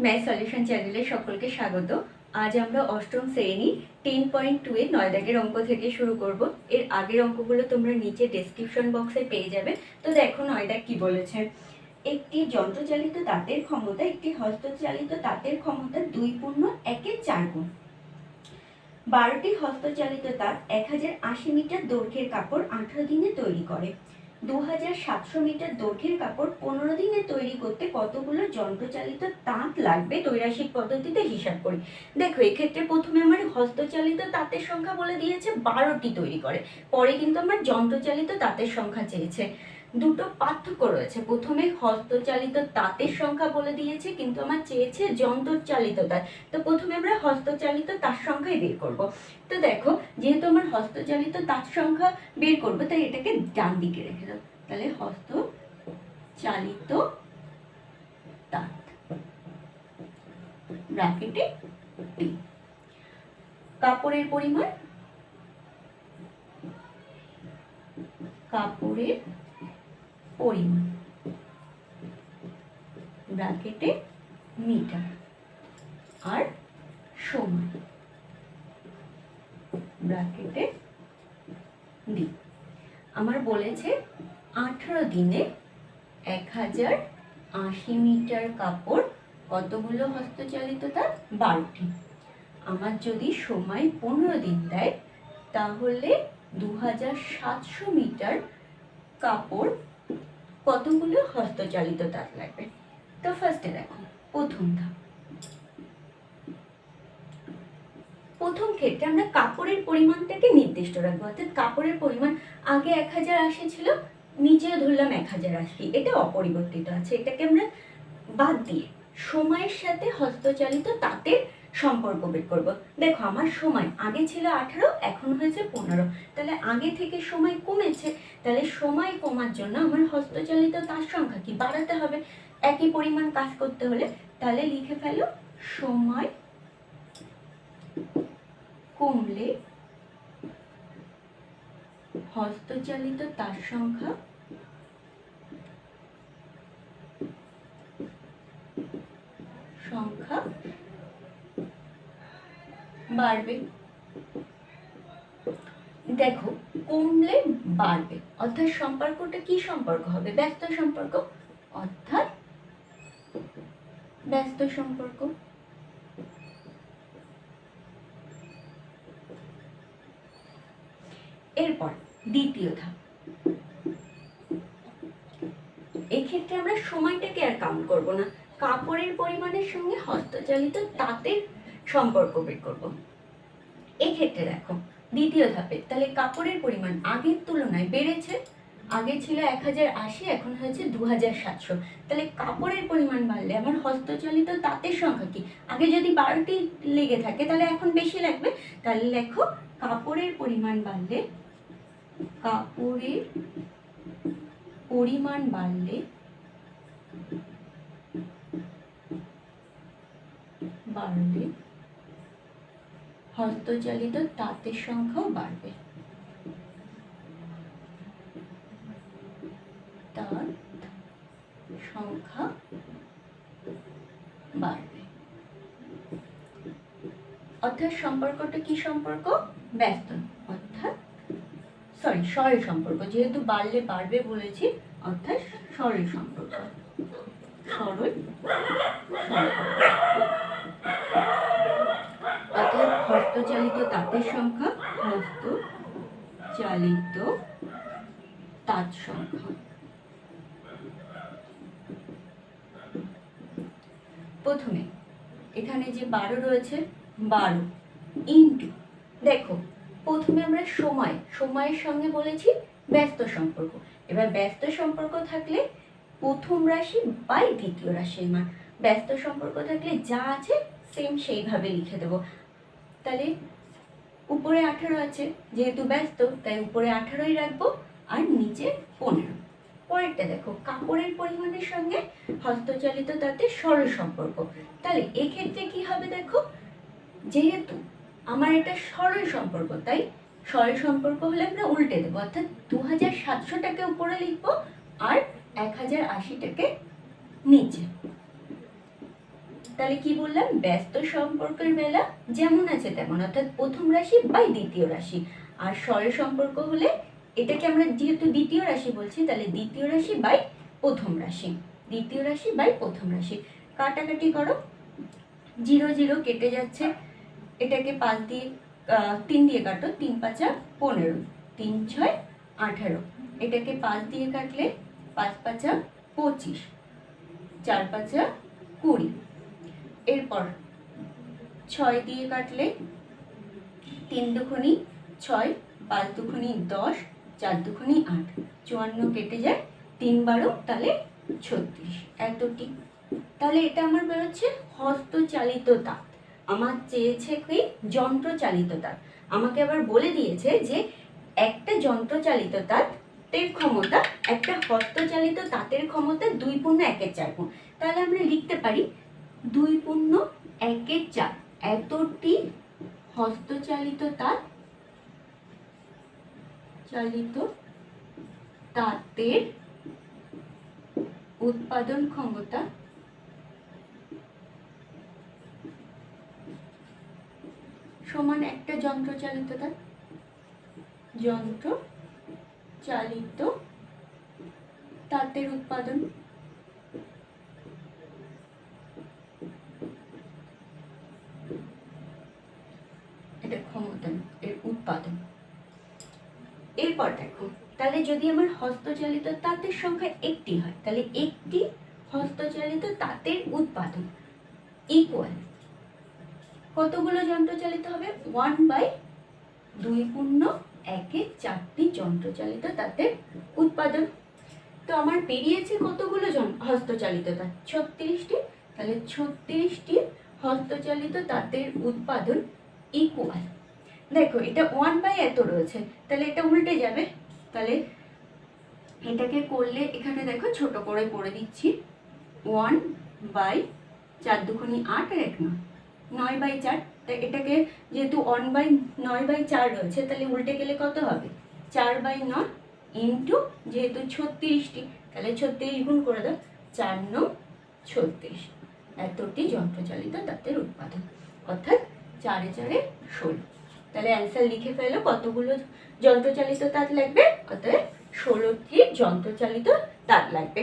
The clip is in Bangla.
ম্যাথ সলিউশন চ্যানেলে সকলকে স্বাগত। আজ আমরা অষ্টম শ্রেণি, টেন পয়েন্ট টু এর নয় দাগের অঙ্ক থেকে শুরু করব। এর আগের অঙ্কগুলো তোমরা নিচে ডেসক্রিপশন বক্সে পেয়ে যাবে। তো দেখো নয় দাগ কি বলেছে। একটি যন্ত্রচালিত তাঁতের ক্ষমতা, একটি হস্তচালিত তাঁতের ক্ষমতা দুই পূর্ণ একের চার গুণ। বারোটি হস্তচালিত তাঁত এক হাজার আশি মিটার দৈর্ঘ্যের কাপড় আঠারো দিনে তৈরি করে। দু হাজার সাতশো মিটার দৈর্ঘ্যের কাপড় পনেরো দিনে তৈরি করতে কতগুলো যন্ত্রচালিত তাঁত লাগবে? তৈরাসিক পদ্ধতিতে হিসাব করি। দেখো, এক্ষেত্রে প্রথমে আমার হস্তচালিত তাঁতের সংখ্যা বলে দিয়েছে, বারোটি তৈরি করে। পরে কিন্তু আমার যন্ত্রচালিত তাঁতের সংখ্যা চেয়েছে। দুটো পার্থক্য রয়েছে। প্রথমে হস্তচালিত তাঁতের সংখ্যা বলে দিয়েছে, কিন্তু আমার চেয়েছে যন্ত্রচালিত তাঁত। তো প্রথমে আমরা হস্তচালিত তার সংখ্যাই বের করব। তো দেখো, যেহেতু আমার হস্তচালিত তার সংখ্যা বের করব, তাই এটাকে ডান দিকে রেখে দাও। তাহলে হস্ত চালিত তাঁত ব্র্যাকেটে টি কাপড়ের পরিমাণ? কাপড়ের পরিমাণ। ব্র্যাকেটে মিটার আর সময়। ব্র্যাকেটে দি আমার বলেছে আঠারো দিনে এক হাজার আশি মিটার কাপড় কতগুলো হস্তচালিত তার? বারোটি। আমার যদি সময় পনেরো দিন দেয়, তাহলে দু হাজার সাতশো মিটার কাপড় কতগুলো হস্তচালিত তাঁত লাগবে? তো ফার্স্টে দেখো, প্রথম ধাপ। প্রথম ক্ষেত্রে আমরা কাপড়ের পরিমাণটাকে নির্দিষ্ট রাখব। অর্থাৎ কাপড়ের পরিমাণ আগে এক হাজার আশি ছিল, নিচেও ধরলাম এক হাজার আশি। এটা অপরিবর্তিত আছে। এটাকে আমরা বাদ দিয়ে সময়ের সাথে হস্তচালিত তাঁতের সম্পর্ক বের করব। দেখো, আমার সময় আগে ছিল আঠারো, এখন হয়েছে পনেরো। তাহলে আগে থেকে সময় কমেছে, তাহলে সময় কমার জন্য আমার হস্তচালিত তার সংখ্যা কি বাড়াতে হবে? একই পরিমাণ কাজ করতে হলে তাহলে লিখে ফেলো, সময় কমলে হস্তচালিত তার সংখ্যা বাড়বে। দেখো, কমলে বাড়বে। অর্থাৎ সম্পর্কটা কি সম্পর্ক হবে? ব্যস্ত সম্পর্ক? অর্থাৎ ব্যস্ত সম্পর্ক। এরপর দ্বিতীয় ধাপ। এক্ষেত্রে আমরা সময়টাকে আর কাউন্ট করব না। কাপড়ের পরিমাণের সঙ্গে হস্তচালিত তাঁতের সম্পর্ক বের করব। এক্ষেত্রে দেখো। দ্বিতীয় ধাপে, তাহলে কাপড়ের পরিমাণ আগের তুলনায় বেড়েছে। আগে ছিল এক হাজার আশি, এখন হয়েছে দু হাজার সাতশো। তাহলে কাপড়ের পরিমাণ বাড়লে আমার হস্তচালিত তাঁতের সংখ্যা কি? আগে যদি বারোটি লেগে থাকে, তাহলে এখন বেশি লাগবে। তাহলে লেখো, কাপড়ের পরিমাণ বাড়লে, কাপড়ের পরিমাণ বাড়লে বাড়লে হস্তচালিত তাঁতের সংখ্যাও বাড়বে। তাঁত সংখ্যা বাড়বে। অর্থাৎ সম্পর্কটা কি সম্পর্ক? ব্যস্ত, অর্থাৎ সরি সরল সম্পর্ক। যেহেতু বাড়লে বাড়বে বলেছি, অর্থাৎ সরল সম্পর্ক। সরল সম্পর্ক। হস্তচালিত তাঁতের সংখ্যা, হস্তচালিত তাঁত সংখ্যা। প্রথমে, এখানে যে বারো রয়েছে, বারো ইন্টু, দেখো, প্রথমে আমরা সময়, সময়ের সঙ্গে বলেছি ব্যস্ত সম্পর্ক। এবার ব্যস্ত সম্পর্ক থাকলে প্রথম রাশি বাই দ্বিতীয় রাশির মান ব্যস্ত সম্পর্ক থাকলে যা আছে সেম সেইভাবে লিখে দেবো। তাহলে উপরে আঠারো আছে, যেহেতু ব্যস্ত, তাই উপরে আঠারোই রাখব, আর নিচে পনেরো। পরেরটা দেখো, কাপড়ের পরিমাণের সঙ্গে হস্তচালিত তাতে সরল সম্পর্ক। তাহলে এক্ষেত্রে কি হবে দেখো, যেহেতু আমার এটা সরল সম্পর্ক, তাই সরল সম্পর্ক হলে আমরা উল্টে দেবো, অর্থাৎ দু হাজার সাতশোটাকে উপরে লিখব আর এক হাজার আশিটাকে নিচে। তাহলে কি বললাম? ব্যস্ত সম্পর্কের বেলা যেমন আছে তেমন, অর্থাৎ প্রথম রাশি বাই দ্বিতীয় রাশি। আর স্বরে সম্পর্ক হলে এটাকে আমরা যেহেতু দ্বিতীয় রাশি বলছি, তাহলে দ্বিতীয় রাশি বাই প্রথম রাশি। দ্বিতীয় রাশি বাই প্রথম রাশি। কাটাকাটি করো। জিরো জিরো কেটে যাচ্ছে। এটাকে পাঁচ দিয়ে তিন দিয়ে কাটো। তিন পাঁচা পনেরো। তিন, ছয়, আঠারো। এটাকে পাঁচ দিয়ে কাটলে পাঁচ পাঁচা পঁচিশ। চার পাঁচা কুড়ি। এরপর ছয় দিয়ে কাটলে তিন দুখনি, ছয়, পাঁচ দুখনি, দশ, চার দুখনি, আট। চুয়ান্ন কেটে যায়, তিন বারো, তাহলে ছত্রিশ। এতটি তাহলে এটা আমার বেরোচ্ছে হস্তচালিত তাঁত। আমার চেয়েছে কি যন্ত্রচালিত তাঁত। আমাকে আবার বলে দিয়েছে যে একটা যন্ত্রচালিত তাঁতের ক্ষমতা, একটা হস্তচালিত তাঁতের ক্ষমতা দুই পূর্ণ একের চার গুণ। তাহলে আমরা লিখতে পারি দুই পূর্ণ একের চার। এতটি হস্তচালিত তাঁত চালিত তাঁতের উৎপাদন ক্ষমতা সমান একটা যন্ত্রচালিত তাঁত যন্ত্র চালিত তাঁতের উৎপাদন এটা ক্ষমতা না, এর উৎপাদন এরপর দেখো, তাহলে যদি আমার হস্তচালিত তাঁতের সংখ্যা একটি হয়, তাহলে একটি হস্তচালিত তাঁতের উৎপাদন ইকুয়াল কতগুলো যন্ত্র চালিত হবে? ওয়ান বাই দুই পূর্ণ একে চারটি যন্ত্রচালিত তাঁতের উৎপাদন। তো আমার বেরিয়েছে কতগুলো হস্তচালিত তাঁত? ছত্রিশটি। তাহলে ছত্রিশটি হস্তচালিত তাঁতের উৎপাদন ইকুয়াল দেখো, এটা ওয়ান বাই এত রয়েছে, তাহলে এটা উল্টে যাবে। তাহলে এটাকে করলে এখানে দেখো ছোট করে করে দিচ্ছি। ওয়ান বাই চার দুখনি আট আর এক নয়। নয় বাই চার তা এটাকে যেহেতু ওয়ান বাই নয় বাই চার রয়েছে, তাহলে উল্টে গেলে কত হবে? চার বাই নয় ইন্টু যেহেতু ছত্রিশটি, তাহলে ছত্রিশ গুণ করে দাও, চার নং ছত্রিশ। এতটি যন্ত্রচালিত তাঁতের উৎপাদন অর্থাৎ চারে চারে ষোলো। তাহলে অ্যান্সার লিখে ফেলো কতগুলো যন্ত্রচালিত তাঁত লাগবে। অতএব ষোলোটি যন্ত্রচালিত তাঁত লাগবে।